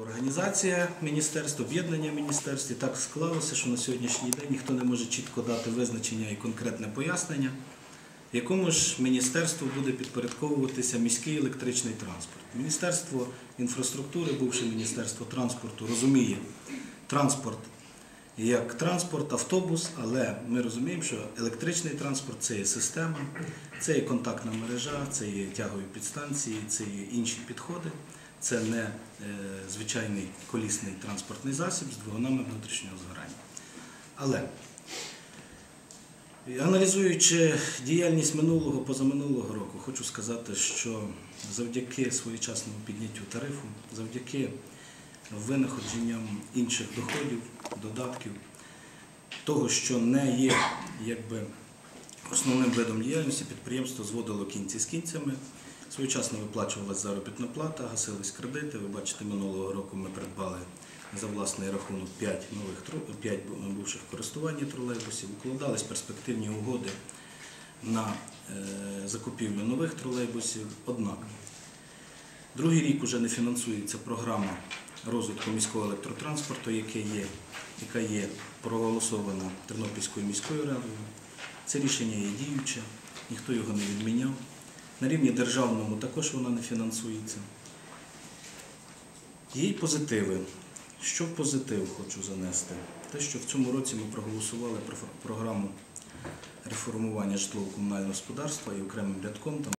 Організація міністерств, об'єднання міністерств і так склалося, що на сьогоднішній день ніхто не може чітко дати визначення і конкретне пояснення, якому ж міністерству буде підпорядковуватися міський електричний транспорт. Міністерство інфраструктури, бувше міністерство транспорту, розуміє транспорт як транспорт, автобус, але ми розуміємо, що електричний транспорт це є система, це є контактна мережа, це є тягові підстанції, це є інші підходи. Це не е, звичайний колісний транспортний засіб з двигунами внутрішнього згорання. Але аналізуючи діяльність минулого позаминулого року, хочу сказати, що завдяки своєчасному підняттю тарифу, завдяки винаходженням інших доходів, додатків, того, що не є якби, основним видом діяльності, підприємство зводило кінці з кінцями. Своєчасно виплачувалася заробітна плата, гасились кредити. Ви бачите, минулого року ми придбали за власний рахунок 5 нових 5 бувших в тролейбусів, укладались перспективні угоди на е, закупівлю нових тролейбусів. Однак другий рік вже не фінансується програма розвитку міського електротранспорту, яке є, яка є проголосована Тернопільською міською радою. Це рішення є діюче, ніхто його не відміняв. На рівні державному також вона не фінансується. Є й позитиви. Що позитив хочу занести? Те, що в цьому році ми проголосували про програму реформування житлово-комунального господарства і окремим рядком там